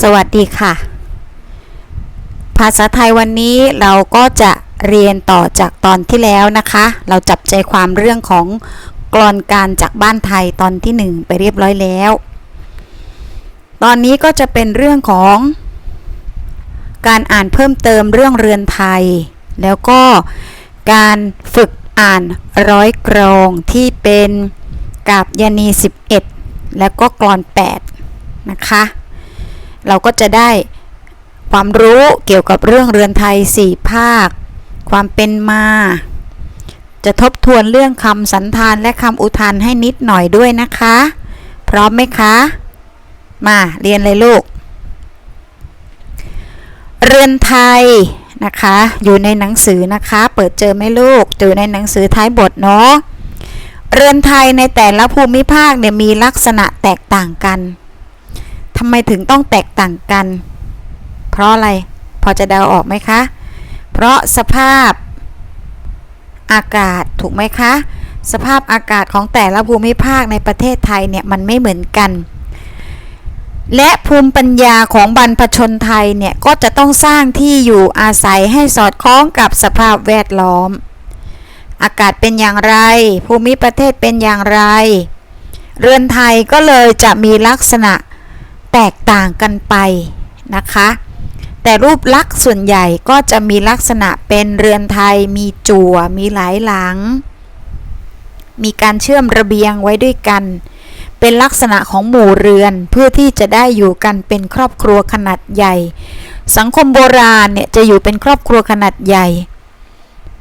สวัสดีค่ะ ภาษาไทยวันนี้เราก็จะเรียนต่อจากตอนที่แล้วนะคะ เราจับใจความเรื่องของกรอนการจากบ้านไทยตอนที่หนึ่งไปเรียบร้อยแล้ว ตอนนี้ก็จะเป็นเรื่องของการอ่านเพิ่มเติมเรื่องเรือนไทย แล้วก็การฝึกอ่านร้อยกรองที่เป็นกาบยานี 11 แล้วก็กรอน 8 นะคะ เราก็จะได้ความรู้เกี่ยวกับเรื่องเรือนไทย 4 ภาค ความเป็นมา จะทบทวนเรื่องคำสันธานและคำอุทานให้นิดหน่อยด้วยนะคะ พร้อมไหมคะ มาเรียนเลยลูก เรือนไทยนะคะ อยู่ในหนังสือนะคะ เปิดเจอไหมลูกอยู่ในหนังสือท้ายบทเนาะเรือนไทยในแต่ละภูมิภาคเนี่ยมีลักษณะแตกต่างกันำไมถึงต้องแตกต่างกัน เพราะอะไรพอจะเดาออกไหมคะ เพราะสภาพอากาศถูกไหมคะ สภาพอากาศของแต่ละภูมิภาคในประเทศไทยเนี่ยมันไม่เหมือนกัน และภูมิปัญญาของบรรพชนไทยเนี่ยก็จะต้องสร้างที่อยู่อาศัยให้สอดคล้องกับสภาพแวดล้อม อากาศเป็นอย่างไร ภูมิประเทศเป็นอย่างไร เรือนไทยก็เลยจะมีลักษณะ แตกต่างกันไปนะคะ แต่รูปลักษณ์ส่วนใหญ่ก็จะมีลักษณะเป็นเรือนไทย มีจั่ว มีหลายหลัง มีการเชื่อมระเบียงไว้ด้วยกัน เป็นลักษณะของหมู่เรือนเพื่อที่จะได้อยู่กันเป็นครอบครัวขนาดใหญ่ สังคมโบราณเนี่ยจะอยู่เป็นครอบครัวขนาดใหญ่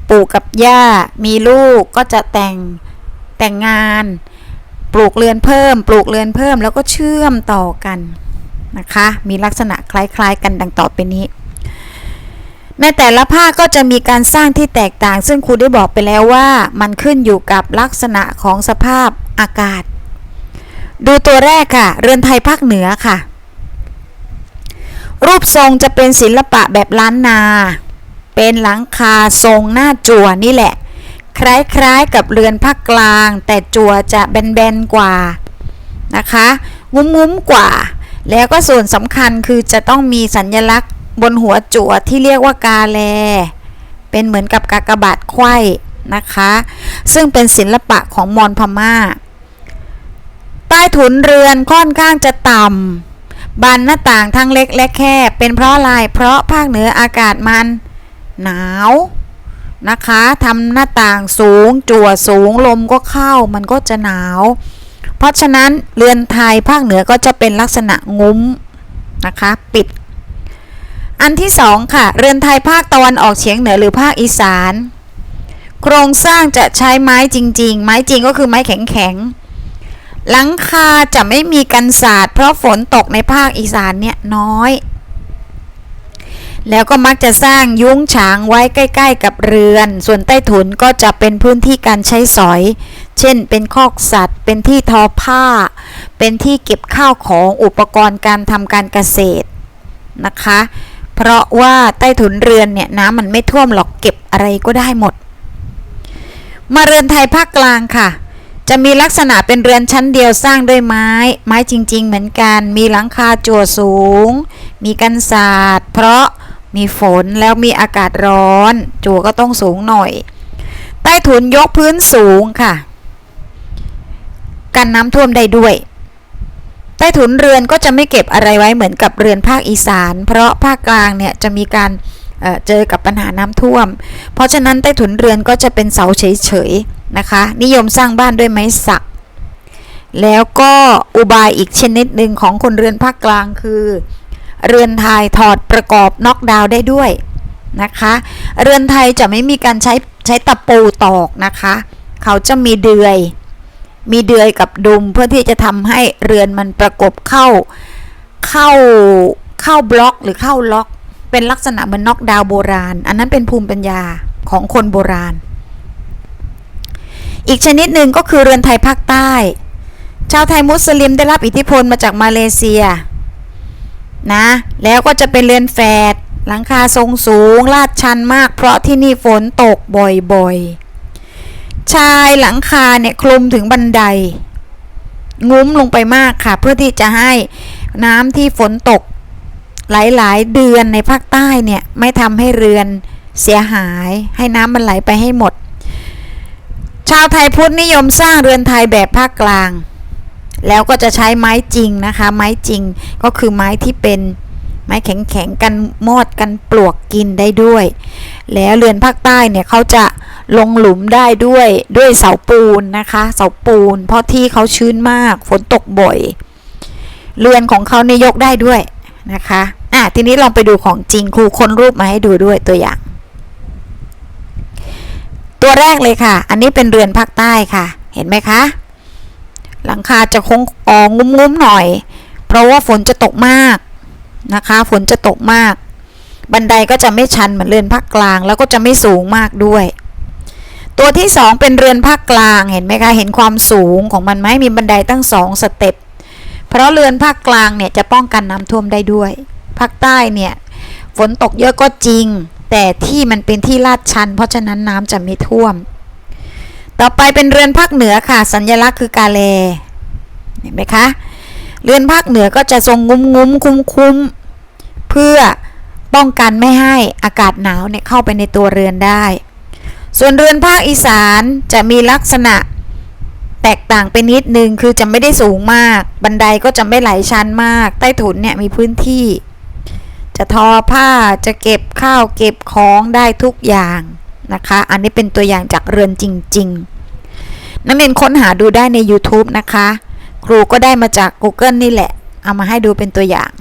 ปู่กับย่า มีลูกก็จะแต่งแต่งงาน ปลูกเรือนเพิ่ม ปลูกเรือนเพิ่มแล้วก็เชื่อมต่อกันนะคะ มีลักษณะคล้ายๆ กันดังต่อไปนี้ ในแต่ละภาคก็จะมีการสร้างที่แตกต่าง ซึ่งครูได้บอกไปแล้วว่า มันขึ้นอยู่กับลักษณะของสภาพอากาศ ดูตัวแรกค่ะ เรือนไทยภาคเหนือค่ะ รูปทรงจะเป็นศิลปะแบบล้านนา เป็นหลังคาทรงหน้าจั่วนี่แหละ คล้ายๆกับเรือนภาคกลาง แต่จั่วจะแบนๆกว่านะคะงุ้มๆกว่า แล้วก็ส่วนสำคัญคือจะต้องมีสัญลักษณ์บนหัวจั่วที่เรียกว่ากาแล เป็นเหมือนกับกากบาทไขว้นะคะ ซึ่งเป็นศิลปะของมอญพม่า ใต้ถุนเรือนค่อนข้างจะต่ำบานหน้าต่างทั้งเล็กและแคบเป็นเพราะอะไรเพราะภาคเหนืออากาศมัน หนาว นะคะทำหน้าต่างสูง จั่วสูงลมก็เข้ามันก็จะหนาว เพราะฉะนั้นเรือนไทยภาคเหนือก็จะเป็นลักษณะงุ้มนะคะปิด อันที่สองค่ะ เรือนไทยภาคตะวันออกเฉียงเหนือหรือภาคอีสาน โครงสร้างจะใช้ไม้จริง ๆ ไม้จริงก็คือไม้แข็งๆหลังคาจะไม่มีกันศาสตร์เพราะฝนตกในภาคอีสานเนี่ยน้อย แล้วก็มักจะสร้างยุ้งฉางไว้ใกล้ ๆ กับเรือน ส่วนใต้ถุนก็จะเป็นพื้นที่การใช้สอย เช่น เป็นคอกสัตว์ เป็นที่ทอผ้า เป็นที่เก็บข้าวของอุปกรณ์การทำการเกษตรนะคะ เพราะว่าใต้ถุนเรือนเนี่ยน้ำมันไม่ท่วมหรอกเก็บอะไรก็ได้หมด มาเรือนไทยภาคกลางค่ะ จะมีลักษณะเป็นเรือนชั้นเดียวสร้างด้วยไม้ ไม้จริง ๆ เหมือนกัน มีหลังคาจั่วสูง มีกันศาสตร์เพราะ มีฝนแล้วมีอากาศร้อน จั่วก็ต้องสูงหน่อย ใต้ถุนยกพื้นสูงค่ะ กันน้ำท่วมได้ด้วย ใต้ถุนเรือนก็จะไม่เก็บอะไรไว้เหมือนกับเรือนภาคอีสาน เพราะภาคกลางเนี่ยจะมีการเเจอกับปัญหาน้ำท่วม เพราะฉะนั้นใต้ถุนเรือนก็จะเป็นเสาเฉยๆนะคะ นิยมสร้างบ้านด้วยไม้สักแล้วก็อุบายอีกชนิดหนึ่งของคนเรือนภาคกลางคือ เรือนไทยถอดประกอบน็อกดาวน์ได้ด้วยนะคะ เรือนไทยจะไม่มีการใช้ใช้ตะปูตอกนะคะ เขาจะมีเดือย มีเดือยกับดุมเพื่อที่จะทำให้เรือนมันประกบเข้าเข้าเข้าบล็อกหรือเข้าล็อก เป็นลักษณะเหมือนน็อกดาวโบราณ อันนั้นเป็นภูมิปัญญาของคนโบราณ อีกชนิดหนึ่งก็คือเรือนไทยภาคใต้ ชาวไทยมุสลิมได้รับอิทธิพลมาจากมาเลเซีย นะ แล้วก็จะเป็นเรือนแฝดหลังคาทรงสูงลาดชันมาก เพราะที่นี่ฝนตกบ่อยๆ ชายหลังคาเนี่ยคลุมถึงบันได งุ้มลงไปมากค่ะ เพื่อที่จะให้น้ำที่ฝนตก หลายๆ เดือนในภาคใต้เนี่ยไม่ทำให้เรือนเสียหายให้น้ำมันไหลไปให้หมด ชาวไทยพุทธนิยมสร้างเรือนไทยแบบภาคกลาง แล้วก็จะใช้ไม้จริงนะคะ ไม้จริงก็คือไม้ที่เป็นไม้แข็งๆกันมอดกันปลวกกินได้ด้วย แล้วเรือนภาคใต้เนี่ยเขาจะลงหลุมได้ด้วยด้วยเสาปูนนะคะเสาปูน เพราะที่เขาชื้นมากฝนตกบ่อย เรือนของเขาเนี่ยยกได้ด้วยนะคะอะทีนี้ลองไปดูของจริงครูค้นรูปมาให้ดูด้วยตัวอย่าง ตัวแรกเลยค่ะ อันนี้เป็นเรือนภาคใต้ค่ะ เห็นไหมคะ หลังคาจะคงอองงุ้มๆหน่อย เพราะว่าฝนจะตกมากนะคะ ฝนจะตกมาก บันไดก็จะไม่ชันเหมือนเรือนภาคกลาง แล้วก็จะไม่สูงมากด้วย ตัวที่สองเป็นเรือนภาคกลางเห็นไหมคะเห็นความสูงของมันไหมมีบันไดตั้งสองสเต็ปเพราะเรือนภาคกลางเนี่ยจะป้องกันน้ำท่วมได้ด้วยภาคใต้เนี่ยฝนตกเยอะก็จริง แต่ที่มันเป็นที่ลาดชัน เพราะฉะนั้นน้ำจะไม่ท่วม ต่อไปเป็นเรือนภาคเหนือค่ะ สัญลักษณ์คือกาเลเห็นไหมคะเรือนภาคเหนือก็จะทรงงุ้มงุ้มคุ้มคุ้มเพื่อป้องกันไม่ให้อากาศหนาวเนี่ยเข้าไปในตัวเรือนได้ ส่วนเรือนภาคอีสานจะมีลักษณะแตกต่างไปนิดนึงคือจะไม่ได้สูงมาก บันไดก็จะไม่ไหลชันมาก ใต้ถุนเนี่ยมีพื้นที่ จะทอผ้าจะเก็บข้าวเก็บของได้ทุกอย่างนะคะ อันนี้เป็นตัวอย่างจากเรือนจริง ๆ นักเรียนค้นหาดูได้ใน YouTube นะคะ ครูก็ได้มาจาก Google นี่แหละ เอามาให้ดูเป็นตัวอย่าง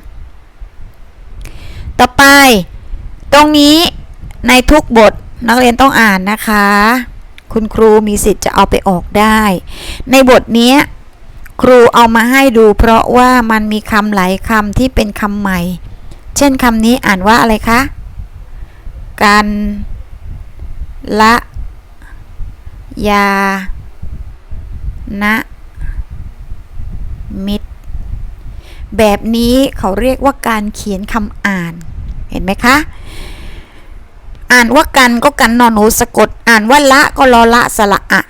ต่อไป ตรงนี้ในทุกบทนักเรียนต้องอ่านนะคะ คุณครูมีสิทธิ์จะเอาไปออกได้ ในบทนี้ครูเอามาให้ดู เพราะว่ามันมีคำหลายคำที่เป็นคำใหม่ เช่นคำนี้อ่านว่าอะไรคะ การละ ยา นะมิตร แบบนี้เขาเรียกว่าการเขียนคำอ่าน เห็นไหมคะ อ่านว่ากันก็กันนอนหนูสะกด อ่านว่าละก็ลอละสระอะ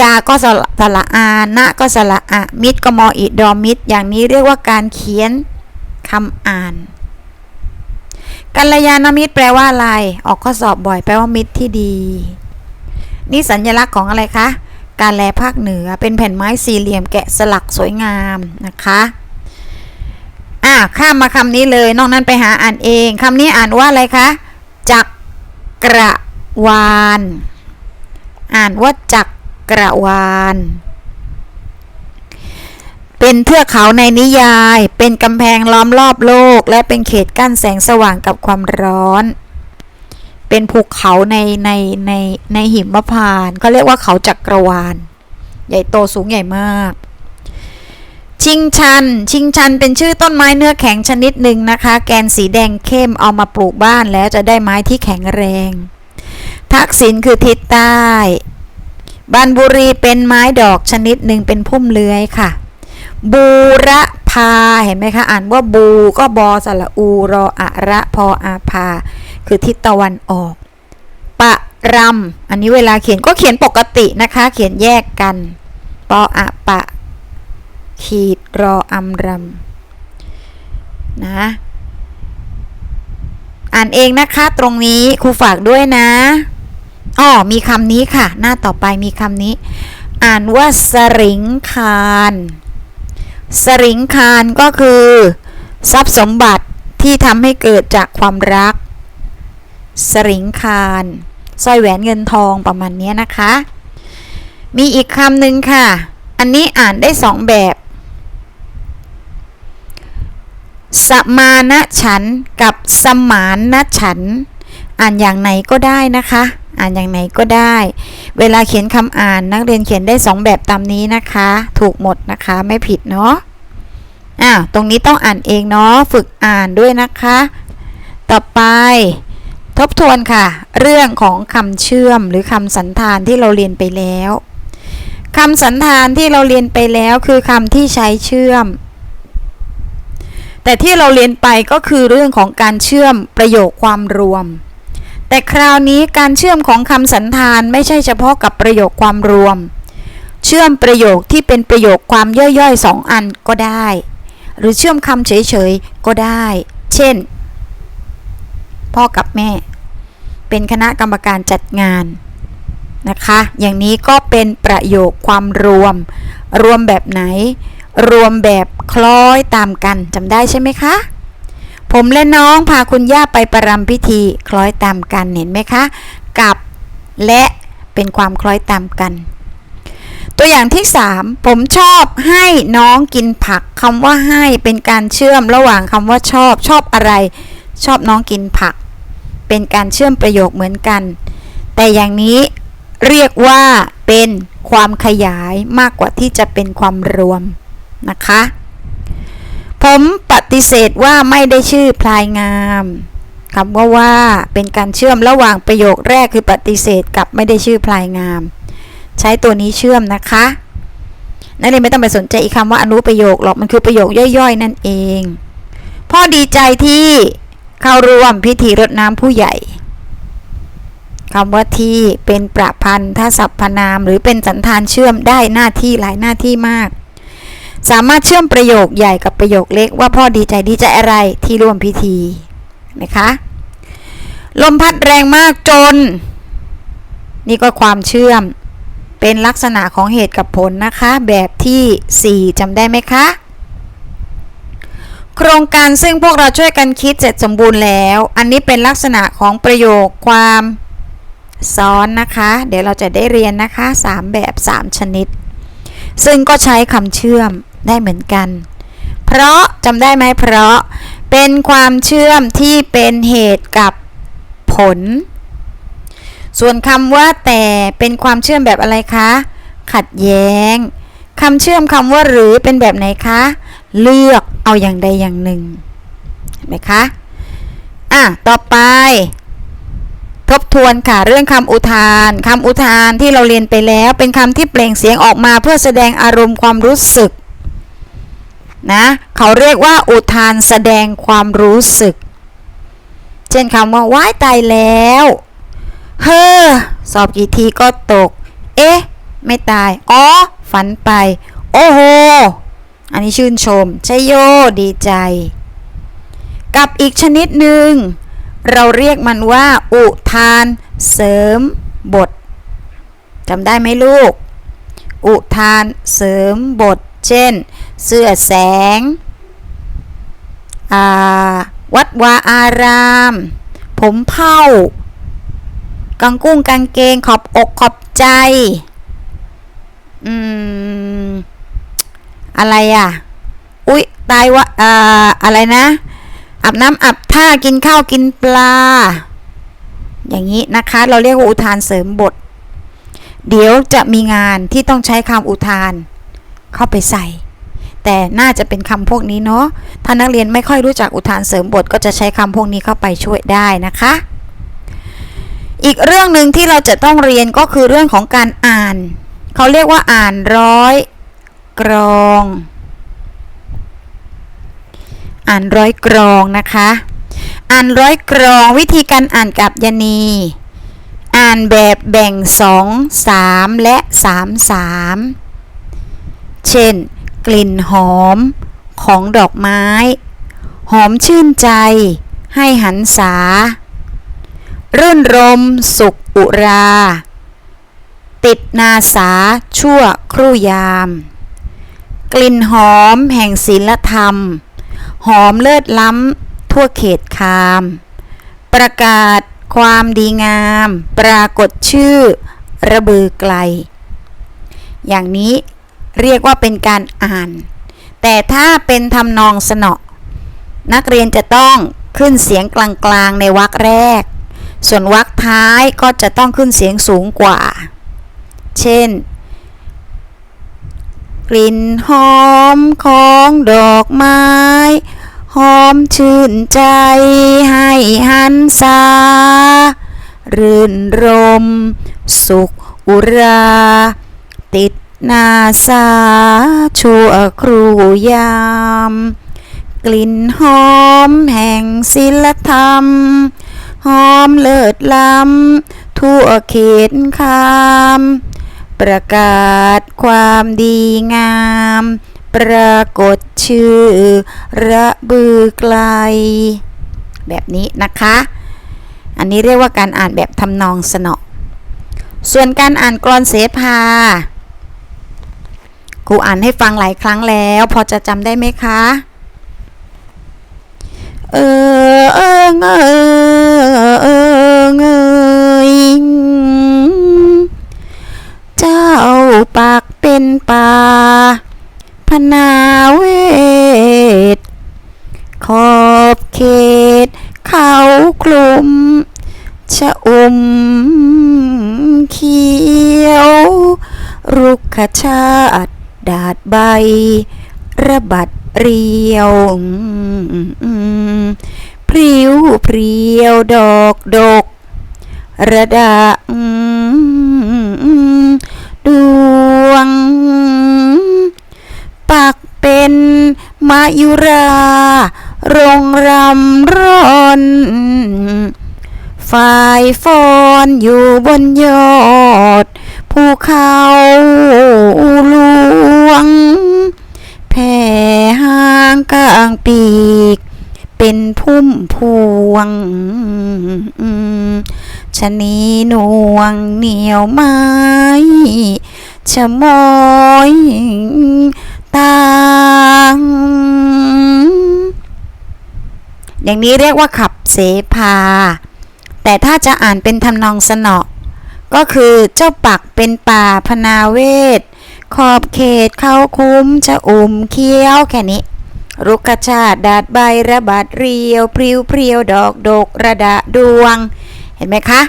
ยาก็สระสระอานะก็สระอะมิตรก็มออีดอมิตร อย่างนี้เรียกว่าการเขียนคำอ่านกัลยาณมิตรแปลว่าอะไร ออกข้อสอบบ่อยแปลว่ามิตรที่ดี นี่สัญลักษณ์ของอะไรคะ การแลภาคเหนือ เป็นแผ่นไม้สี่เหลี่ยมแกะสลักสวยงามนะคะอ่าข้ามมาคำนี้เลยนอกนั้นไปหาอ่านเองคำนี้อ่านว่าอะไรคะจักกระวาน อ่านว่าจักกระวานเป็นเทือกเขาในนิยาย เป็นกำแพงล้อมรอบโลก และเป็นเขตกั้นแสงสว่างกับความร้อน เป็นภูเขาในในในในหิมพานต์เขาเรียกว่าเขาจักรวาล ใหญ่โตสูงใหญ่มาก ชิงชัน ชิงชันเป็นชื่อต้นไม้เนื้อแข็งชนิดหนึ่งนะคะ แกนสีแดงเข้มเอามาปลูกบ้านแล้วจะได้ไม้ที่แข็งแรง ทักษิณคือทิศใต้บันบุรีเป็นไม้ดอกชนิดหนึ่งเป็นพุ่มเลื้อยค่ะ บูระพาเห็นไหมคะ อ่านว่าบูก็บอสระอูรออะระพออาพา คือทิศตะวันออก ปะรำอันนี้เวลาเขียนก็เขียนปกตินะคะ เขียนแยกกัน ปออะปะ ขีดรออำรำนะอ่านเองนะคะตรงนี้ครูฝากด้วยนะอ๋อมีคำนี้ค่ะ หน้าต่อไปมีคำนี้ อ่านว่าสริงคารสริงคารก็คือ ทรัพย์สมบัติที่ทำให้เกิดจากความรัก สริงคารสร้อยแหวนเงินทองประมาณนี้นะคะ มีอีกคำหนึ่งค่ะ อันนี้อ่านได้สองแบบ สมานะฉันกับสมานะฉัน อ่านอย่างไหนก็ได้นะคะ อ่านอย่างไหนก็ได้ เวลาเขียนคำอ่านนักเรียนเขียนได้สองแบบตามนี้นะคะ ถูกหมดนะคะไม่ผิดเนาะอ้าวตรงนี้ต้องอ่านเองเนาะ ฝึกอ่านด้วยนะคะ ต่อไป ทบทวนค่ะ เรื่องของคำเชื่อมหรือคำสันธานที่เราเรียนไปแล้วคำสันธานที่เราเรียนไปแล้วคือคำที่ใช้เชื่อม แต่ที่เราเรียนไปก็คือเรื่องของการเชื่อมประโยคความรวม แต่คราวนี้การเชื่อมของคำสันธานไม่ใช่เฉพาะกับประโยคความรวม เชื่อมประโยคที่เป็นประโยคความย่อยๆสองอันก็ได้ หรือเชื่อมคำเฉยๆก็ได้ เช่น พ่อกับแม่ เป็นคณะกรรมการจัดงานนะคะ อย่างนี้ก็เป็นประโยคความรวม รวมแบบไหน รวมแบบคล้อยตามกันจำได้ใช่ไหมคะ ผมและน้องพาคุณย่าไปประรำพิธีคล้อยตามกันเห็นไหมคะ กับและเป็นความคล้อยตามกัน ตัวอย่างที่ 3 ผมชอบให้น้องกินผักคำว่าให้เป็นการเชื่อมระหว่างคำว่าชอบชอบอะไร ชอบน้องกินผัก เป็นการเชื่อมประโยคเหมือนกัน แต่อย่างนี้เรียกว่าเป็นความขยายมากกว่าที่จะเป็นความรวมนะคะ ผมปฏิเสธว่าไม่ได้ชื่อพลายงามคำว่าว่าเป็นการเชื่อมระหว่างประโยคแรกคือปฏิเสธกับไม่ได้ชื่อพลายงาม ใช้ตัวนี้เชื่อมนะคะนักเรียนไม่ต้องไปสนใจอีกคำว่าอนุประโยคหรอกมันคือประโยคย่อยๆ นั่นเอง พ่อดีใจที่ เข้าร่วมพิธีรดน้ำผู้ใหญ่คำว่าที่เป็นประพันธ์ถ้าสรรพนามหรือเป็นสันธานเชื่อมได้หน้าที่หลายหน้าที่มาก สามารถเชื่อมประโยคใหญ่กับประโยคเล็กว่าพ่อดีใจดีใจอะไรที่ร่วมพิธีนะคะลมพัดแรงมากจน นี่ก็ความเชื่อมเป็นลักษณะของเหตุกับผลนะคะ แบบที่ 4จำได้ไหมคะ โครงการซึ่งพวกเราช่วยกันคิดเสร็จสมบูรณ์แล้ว อันนี้เป็นลักษณะของประโยคความซ้อนนะคะ เดี๋ยวเราจะได้เรียนนะคะ 3 แบบ 3 ชนิด ซึ่งก็ใช้คำเชื่อมได้เหมือนกัน เพราะจำได้ไหมเพราะเป็นความเชื่อมที่เป็นเหตุกับผล ส่วนคำว่าแต่เป็นความเชื่อมแบบอะไรคะ ขัดแย้ง คำเชื่อมคำว่าหรือเป็นแบบไหนคะ เลือกเอาอย่างใดอย่างหนึ่งเห็นไหมคะ อะ ต่อไป ทบทวนค่ะเรื่องคำอุทานคำอุทานที่เราเรียนไปแล้ว เป็นคำที่เปล่งเสียงออกมาเพื่อแสดงอารมณ์ความรู้สึกนะเขาเรียกว่าอุทานแสดงความรู้สึก เช่นคำว่าว้ายตายแล้ว เฮ้อ สอบกี่ทีก็ตก เอ๊ะ ไม่ตาย อ๋อ ฝันไป โอ้โห อันนี้ชื่นชมช่โยดีใจ กับอีกชนิดหนึ่ง เราเรียกมันว่า อุทาน เสริมบทจำได้ไหมลูก อุทานเสริมบท เช่น เสื้อแสง วัดวาอาราม ผมเผ้ากังกุ้งกางเกงขอบอกขอบใจ อืม อะไรอะ อุ๊ย ตายวะอ่าอะไรนะอาบน้ำอาบท่ากินข้าวกินปลา อย่างนี้นะคะ เราเรียกว่าอุทานเสริมบท เดี๋ยวจะมีงานที่ต้องใช้คำอุทาน เข้าไปใส่ แต่น่าจะเป็นคำพวกนี้เนาะถ้านักเรียนไม่ค่อยรู้จักอุทานเสริมบท ก็จะใช้คำพวกนี้เข้าไปช่วยได้นะคะ อีกเรื่องหนึ่งที่เราจะต้องเรียนก็คือเรื่องของการอ่าน เขาเรียกว่าอ่านร้อยกรอง อ่านร้อยกรองนะคะ อ่านร้อยกรองวิธีการอ่านกับยานี อ่านแบบแบ่ง2 3และ3 3เช่น กลิ่นหอมของดอกไม้ หอมชื่นใจ ให้หันษา รื่นรมสุขอุรา ติดนาสาชั่วครู่ยาม กลิ่นหอมแห่งศีลธรรม หอมเลิศล้ำทั่วเขตคาม ประกาศความดีงาม ปรากฏชื่อ ระบือไกล อย่างนี้เรียกว่าเป็นการอ่าน แต่ถ้าเป็นทำนองสนอนักเรียนจะต้องขึ้นเสียงกลางๆในวรรคแรก ส่วนวรรคท้ายก็จะต้องขึ้นเสียงสูงกว่า เช่น กลิ่นหอมของดอกไม้ หอมชื่นใจให้หันษารื่นรม สุขอุรา ติดนาสาชั่วครูยาม กลิ่นหอมแห่งศิลธรรม หอมเลิศล้ำทั่วเขตคาม ประกาศความดีงาม ปรากฏชื่อ ระบือไกล แบบนี้นะคะ อันนี้เรียกว่าการอ่านแบบทำนองสนอส่วนการอ่านกรอนเสภาครูอ่านให้ฟังหลายครั้งแล้ว พอจะจำได้ไหมคะ เออเออเออเออเอยเจ้าปากเป็นป่าพนาเวท ขอบเขต เขากลุ่มชะอมเขียว รุกขชาติดาดใบ ระบัดเรียวพริ้วเพรียวดอกดก ระดา มายุรา รงรำร้อนฝ่ายฟอนอยู่บนยอด ภูเขาหลวง แผ่ห่างกลางปีก เป็นพุ่มพวงชะนีนวงเหนียวไม้ชะมอย ต่างอย่างนี้เรียกว่าขับเสพา แต่ถ้าจะอ่านเป็นทำนองสนอก็คือเจ้าปักเป็นป่าพนาเวศขอบเขตเข้าคุ้มชะอุ่มเคี้ยวแค่นี้ รุกชาติดาดใบระบาดเรียว พริ้วเพรียวดอกดกระดาดวง เห็นไหมคะ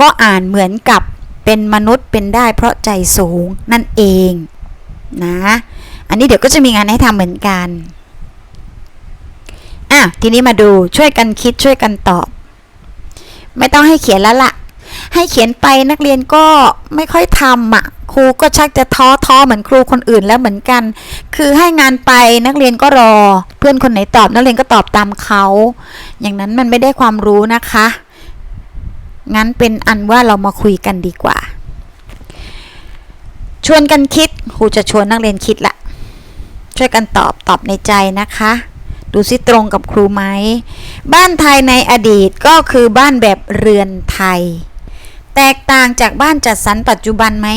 ก็อ่านเหมือนกับเป็นมนุษย์เป็นได้เพราะใจสูงนั่นเองนะ อันนี้เดี๋ยวก็จะมีงานให้ทำเหมือนกัน อะ ทีนี้มาดูช่วยกันคิดช่วยกันตอบ ไม่ต้องให้เขียนแล้วละ่ะ ให้เขียนไปนักเรียนก็ไม่ค่อยทำอะครูก็ชักจะท้อท้อเหมือนครูคนอื่นแล้วเหมือนกัน คือให้งานไปนักเรียนก็รอ เพื่อนคนไหนตอบนักเรียนก็ตอบตามเขา อย่างนั้นมันไม่ได้ความรู้นะคะ งั้นเป็นอันว่าเรามาคุยกันดีกว่า ชวนกันคิดครูจะชวนนักเรียนคิดละ ช่วยกันตอบตอบในใจนะคะ ดูซิตรงกับครูไหม บ้านไทยในอดีตก็คือบ้านแบบเรือนไทย แตกต่างจากบ้านจัดสรรปัจจุบันไหม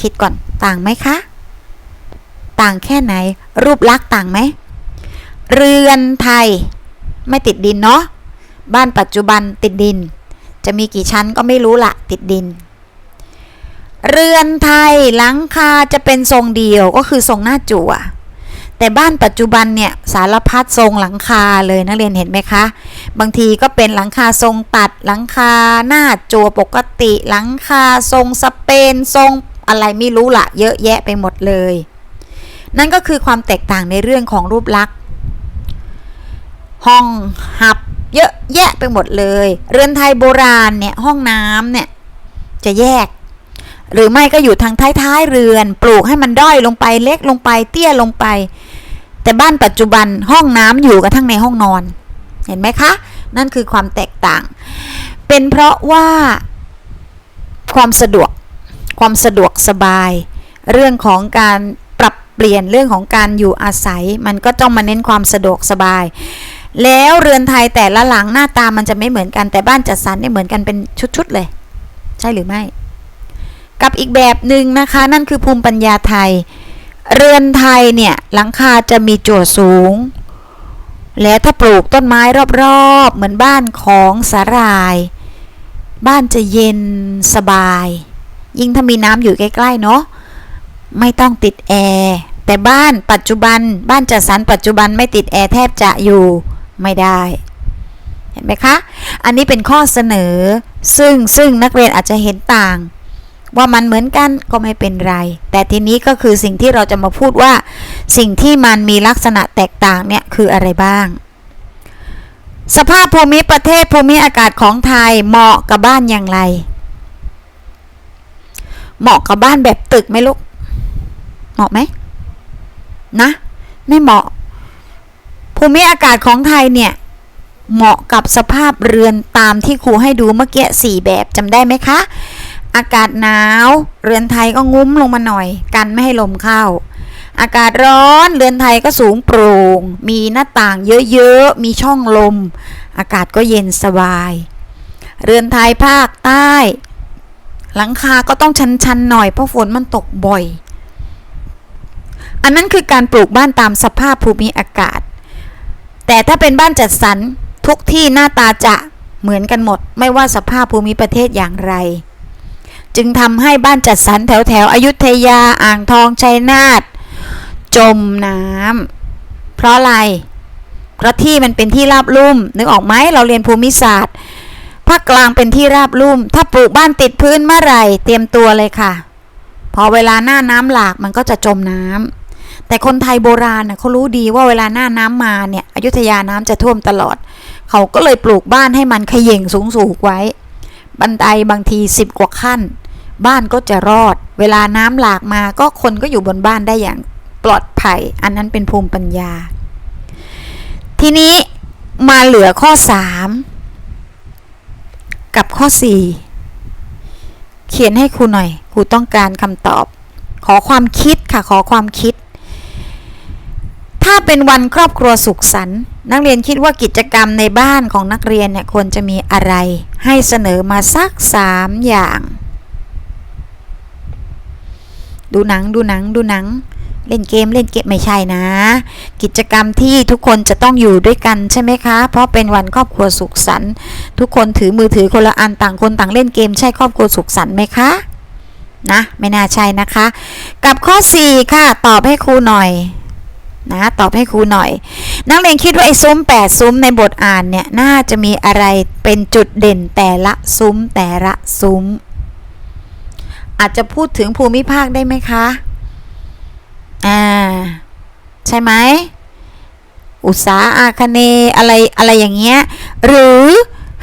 คิดก่อนต่างไหมคะ ต่างแค่ไหน รูปลักษณ์ต่างไหม เรือนไทย ไม่ติดดินเนาะ บ้านปัจจุบันติดดิน จะมีกี่ชั้นก็ไม่รู้ละติดดิน เรือนไทยหลังคาจะเป็นทรงเดียวก็คือทรงหน้าจั่วแต่บ้านปัจจุบันเนี่ยสารพัดทรงหลังคาเลยนักเรียนเห็นไหมคะ บางทีก็เป็นหลังคาทรงตัดหลังคาหน้าจั่วปกติ หลังคาทรงสเปนทรงอะไรไม่รู้ละเยอะแยะไปหมดเลย นั่นก็คือความแตกต่างในเรื่องของรูปลักษณ์ห้องหับเยอะแยะไปหมดเลย เรือนไทยโบราณเนี่ยห้องน้ำเนี่ยจะแยก หรือไม่ก็อยู่ทางท้ายๆเรือน ปลูกให้มันด้อยลงไปเล็กลงไปเตี้ยลงไป แต่บ้านปัจจุบันห้องน้ำอยู่กันทั้งในห้องนอน เห็นไหมคะ นั่นคือความแตกต่าง เป็นเพราะว่าความสะดวกความสะดวกสบาย เรื่องของการปรับเปลี่ยนเรื่องของการอยู่อาศัย มันก็ต้องมาเน้นความสะดวกสบาย แล้วเรือนไทยแต่ละหลังหน้าตามันจะไม่เหมือนกันแต่บ้านจัดสรรเนี่ยเหมือนกันเป็นชุดๆเลย ใช่หรือไม่ กับอีกแบบหนึ่งนะคะ นั่นคือภูมิปัญญาไทย เรือนไทยเนี่ยหลังคาจะมีจั่วสูง และถ้าปลูกต้นไม้รอบๆ เหมือนบ้านของสาหราย บ้านจะเย็นสบาย ยิ่งถ้ามีน้ำอยู่ใกล้ๆเนาะไม่ต้องติดแอร์แต่บ้านปัจจุบันบ้านจัดสรรปัจจุบันไม่ติดแอร์แทบจะอยู่ไม่ได้ เห็นไหมคะ อันนี้เป็นข้อเสนอซึ่งซึ่งนักเรียนอาจจะเห็นต่าง ว่ามันเหมือนกันก็ไม่เป็นไร แต่ทีนี้ก็คือสิ่งที่เราจะมาพูดว่า สิ่งที่มันมีลักษณะแตกต่างเนี่ยคืออะไรบ้าง สภาพภูมิประเทศภูมิอากาศของไทยเหมาะกับบ้านอย่างไร เหมาะกับบ้านแบบตึกไหมลูก เหมาะไหมนะ ไม่เหมาะ ภูมิอากาศของไทยเนี่ยเหมาะกับสภาพเรือนตามที่ครูให้ดูเมื่อกี้สี่แบบจำได้ไหมคะ อากาศหนาว เรือนไทยก็งุ้มลงมาหน่อย กันไม่ให้ลมเข้า อากาศร้อนเรือนไทยก็สูงโปร่ง มีหน้าต่างเยอะๆ มีช่องลม อากาศก็เย็นสบาย เรือนไทยภาคใต้ หลังคาก็ต้องชันๆหน่อยเพราะฝนมันตกบ่อย อันนั้นคือการปลูกบ้านตามสภาพภูมิอากาศ แต่ถ้าเป็นบ้านจัดสรรทุกที่หน้าตาจะเหมือนกันหมด ไม่ว่าสภาพภูมิประเทศอย่างไร จึงทำให้บ้านจัดสรรแถวแถวอยุธยาอ่างทองชัยนาทจมน้ำเพราะอะไร เพราะที่มันเป็นที่ราบลุ่ม นึกออกไหมเราเรียนภูมิศาสตร์ภาคกลางเป็นที่ราบลุ่ม ถ้าปลูกบ้านติดพื้นเมื่อไหร่เตรียมตัวเลยค่ะ พอเวลาหน้าน้ำหลากมันก็จะจมน้ำแต่คนไทยโบราณน่ะเขารู้ดีว่าเวลาหน้าน้ำมาเนี่ยอยุธยาน้ำจะท่วมตลอด เขาก็เลยปลูกบ้านให้มันขย่งสูงสูงไว้ บันไดบางทีสิบกว่าขั้น บ้านก็จะรอด เวลาน้ำหลากมาก็คนก็อยู่บนบ้านได้อย่างปลอดภัย อันนั้นเป็นภูมิปัญญา ทีนี้มาเหลือข้อ 3 กับข้อ 4 เขียนให้ครูหน่อยครูต้องการคำตอบ ขอความคิดค่ะขอความคิด ถ้าเป็นวันครอบครัวสุขสันต์นักเรียนคิดว่ากิจกรรมในบ้านของนักเรียนเนี่ยควรจะมีอะไร ให้เสนอมาสักสามอย่าง ดูหนังดูหนังดูหนัง เล่นเกมเล่นเกมไม่ใช่นะ กิจกรรมที่ทุกคนจะต้องอยู่ด้วยกันใช่ไหมคะ เพราะเป็นวันครอบครัวสุขสันต์ทุกคนถือมือถือคนละอันต่างคนต่างเล่นเกมใช่ครอบครัวสุขสันต์ไหมคะนะไม่น่าใช่นะคะ กับข้อ 4 ค่ะ ตอบให้ครูหน่อย นะตอบให้ครูหน่อย นักเรียนคิดว่าไอ้ซุ้ม 8 ซุ้มในบทอ่านเนี่ย น่าจะมีอะไรเป็นจุดเด่นแต่ละซุ้มแต่ละซุ้ม อาจจะพูดถึงภูมิภาคได้ไหมคะ อ่า ใช่ไหม อุตสาอาคเนอะไรอะไรอย่างเงี้ย หรือ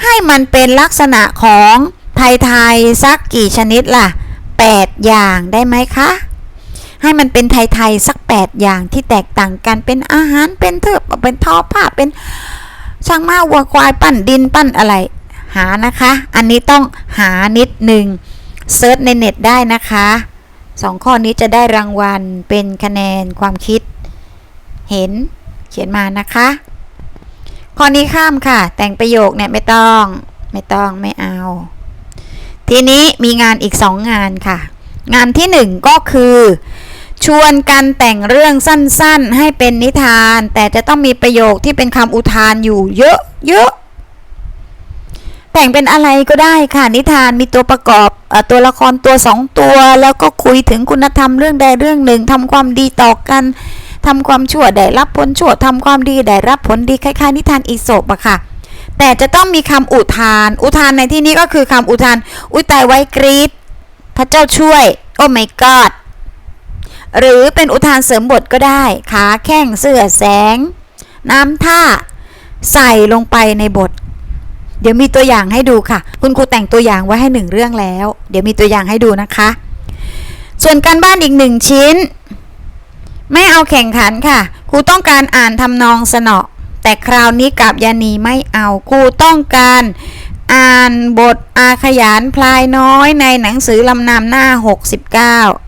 ให้มันเป็นลักษณะของไทย ๆ สักกี่ชนิดล่ะ 8 อย่างได้ไหมคะ ให้มันเป็นไทยๆสัก 8 อย่างที่แตกต่างกันเป็นอาหารเป็นเถอบเป็นทอผ้าเป็นช่างม้าวัวควายปั้นดินปั้นอะไร หานะคะ อันนี้ต้องหานิดหนึ่งเซิร์ชในเน็ตได้นะคะสองข้อนี้จะได้รางวัลเป็นคะแนนความคิด เห็นเขียนมานะคะ ข้อนี้ข้ามค่ะ แต่งประโยคเนี่ยไม่ต้องไม่ต้องไม่เอา ทีนี้มีงานอีกสองงานค่ะ งานที่หนึ่งก็คือ ชวนกันแต่งเรื่องสั้นๆ ให้เป็นนิทาน แต่จะต้องมีประโยคที่เป็นคำอุทานอยู่เยอะเยอะแต่งเป็นอะไรก็ได้ค่ะ นิทานมีตัวประกอบอตัวละครตัวสองตัว แล้วก็คุยถึงคุณธรรมเรื่องใดเรื่องหนึ่งทำความดีต่อกันทำความชั่วได้รับผลชั่วทำความดีได้รับผลดีคล้ายๆ นิทานอีสปอะค่ะแต่จะต้องมีคำอุทาน อุทานในที่นี้ก็คือคำอุทาน อุยตายไว้กรีด พระเจ้าช่วย โอ้ my god หรือเป็นอุทานเสริมบทก็ได้ขาแข้งเสื้อแสง น้ำท่าใส่ลงไปในบท เดี๋ยวมีตัวอย่างให้ดูค่ะ คุณครูแต่งตัวอย่างไว้ให้หนึ่งเรื่องแล้ว เดี๋ยวมีตัวอย่างให้ดูนะคะ ส่วนการบ้านอีกหนึ่งชิ้น ไม่เอาแข่งขันค่ะครูต้องการอ่านทำนองสนอแต่คราวนี้กับยานีไม่เอาครูต้องการอ่านบทอาขยานพลายน้อยในหนังสือลำนำหน้า 69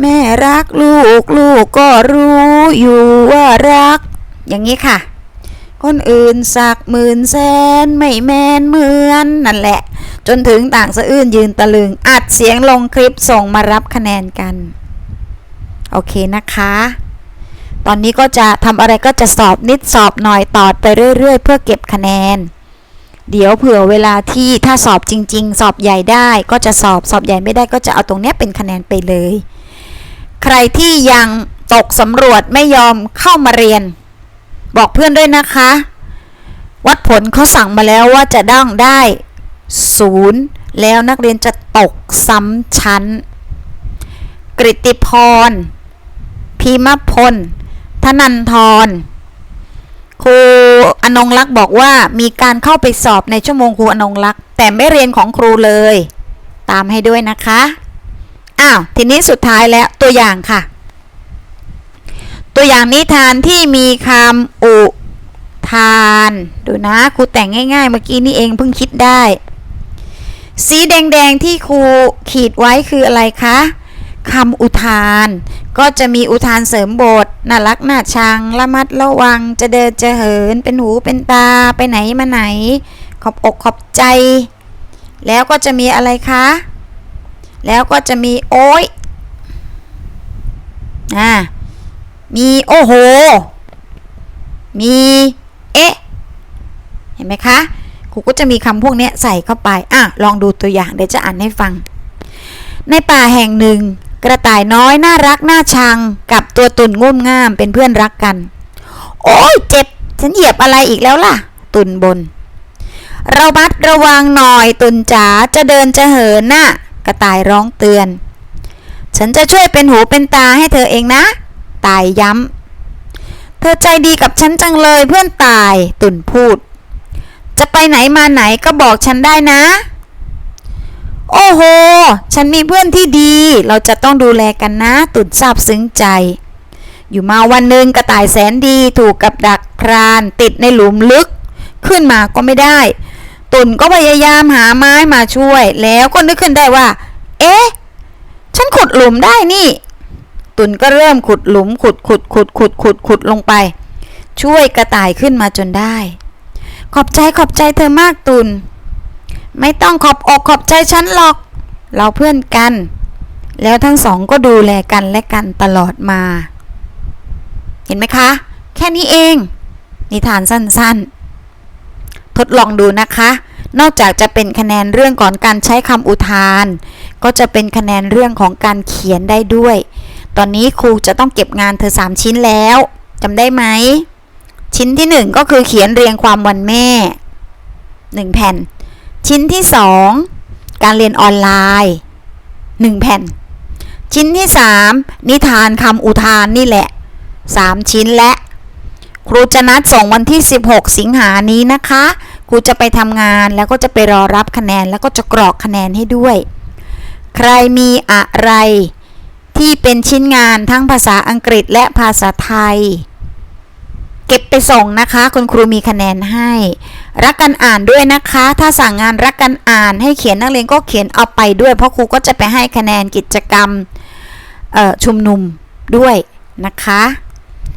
แม่รักลูกลูกก็รู้อยู่ว่ารัก อย่างนี้ค่ะ คนอื่นสักหมื่นแสนไม่แมนเหมือนนั่นแหละ จนถึงต่างสะอื้นยืนตะลึง อัดเสียงลงคลิปส่งมารับคะแนนกัน โอเคนะคะ ตอนนี้ก็จะทำอะไรก็จะสอบนิดสอบหน่อยตอดไปเรื่อย ๆ เพื่อเก็บคะแนนเดี๋ยวเผื่อเวลาที่ถ้าสอบจริง ๆ สอบใหญ่ได้ก็จะสอบสอบใหญ่ไม่ได้ก็จะเอาตรงเนี้ยเป็นคะแนนไปเลย ใครที่ยังตกสำรวจไม่ยอมเข้ามาเรียน บอกเพื่อนด้วยนะคะ วัดผลเขาสั่งมาแล้วว่าจะต้องได้ศูนย์แล้วนักเรียนจะตกซ้ำชั้น กริติพร พีมพล ธนันทร ครูอนงลักษ์บอกว่ามีการเข้าไปสอบในชั่วโมงครูอนงลักษ์แต่ไม่เรียนของครูเลย ตามให้ด้วยนะคะ อ้าวทีนี้สุดท้ายแล้วตัวอย่างค่ะ ตัวอย่างนิทานที่มีคำอุทาน ดูนะครูแต่งง่าย ๆ เมื่อกี้นี่เองเพิ่งคิดได้ สีแดงๆที่ครูขีดไว้คืออะไรคะคำอุทาน ก็จะมีอุทานเสริมบทน่ารักน่าชังระมัดระวังจะเดินจะเหิน เป็นหูเป็นตาไปไหนมาไหน ขอบอกขอบใจ แล้วก็จะมีอะไรคะ แล้วก็จะมีโอ้ยอ่ามีโอ้โห มีเอ๊ะ เห็นไหมคะครูก็จะมีคำพวกนี้ใส่เข้าไป อะ ลองดูตัวอย่างเดี๋ยวจะอ่านให้ฟัง ในป่าแห่งหนึ่ง กระต่ายน้อยน่ารักน่าชัง กับตัวตุ่นงุ่มง่ามเป็นเพื่อนรักกัน โอ้ยเจ็บ ฉันเหยียบอะไรอีกแล้วล่ะ ตุ่นบน เราบัดระวังหน่อยตุ่นจ๋าจะเดินจะเหินน่ะ กระต่ายร้องเตือน ฉันจะช่วยเป็นหูเป็นตาให้เธอเองนะ ตายย้ำ เธอใจดีกับฉันจังเลยเพื่อนตาย ตุ่นพูด จะไปไหนมาไหนก็บอกฉันได้นะ โอ้โห ฉันมีเพื่อนที่ดี เราจะต้องดูแลกันนะ ตุ่นซาบซึ้งใจอยู่มาวันหนึ่งกระต่ายแสนดีถูกกับดักพราน ติดในหลุมลึก ขึ้นมาก็ไม่ได้ ตุ่นก็พยายามหาไม้มาช่วย แล้วก็นึกขึ้นได้ว่า เอ๊ะ ฉันขุดหลุมได้นี่ตุนก็เริ่มขุดหลุมขุดขุดขุดขุดขุดขุดลงไป ช่วยกระต่ายขึ้นมาจนได้ ขอบใจขอบใจเธอมากตุน ไม่ต้องขอบอกขอบใจฉันหรอก เราเพื่อนกัน แล้วทั้งสองก็ดูแลกันและกันตลอดมา เห็นไหมคะ แค่นี้เอง นิทานสั้นๆ ทดลองดูนะคะ นอกจากจะเป็นคะแนนเรื่องของการใช้คำอุทาน ก็จะเป็นคะแนนเรื่องของการเขียนได้ด้วย ตอนนี้ครูจะต้องเก็บงานเธอ 3 ชิ้นแล้วจำได้ไหม ชิ้นที่ 1 ก็คือเขียนเรียงความวันแม่ 1 แผ่น ชิ้นที่ 2 การเรียนออนไลน์ 1 แผ่น ชิ้นที่ 3 นิทานคำอุทานนี่แหละ 3 ชิ้นและครูจะนัดส่งวันที่ 16 สิงหานี้นะคะ ครูจะไปทำงานแล้วก็จะไปรอรับคะแนนแล้วก็จะกรอกคะแนนให้ด้วย ใครมีอะไรที่เป็นชิ้นงานทั้งภาษาอังกฤษและภาษาไทย เก็บไปส่งนะคะ คุณครูมีคะแนนให้ รักกันอ่านด้วยนะคะ ถ้าสั่งงานรักกันอ่านให้เขียนนักเรียนก็เขียนเอาไปด้วย เพราะครูก็จะไปให้คะแนนกิจกรรมชุมนุมด้วยนะคะ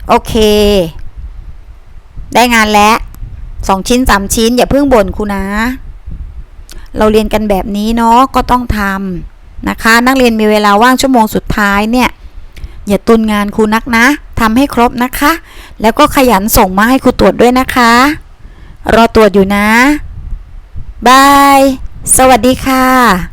โอเค ได้งานแล้ว สองชิ้นสามชิ้น อย่าเพิ่งบ่นครูนะ เราเรียนกันแบบนี้เนาะก็ต้องทำนะคะ นักเรียนมีเวลาว่างชั่วโมงสุดท้ายเนี่ย อย่าตุนงานครูนักนะทำให้ครบนะคะ แล้วก็ขยันส่งมาให้ครูตรวจด้วยนะคะ รอตรวจอยู่นะบาย สวัสดีค่ะ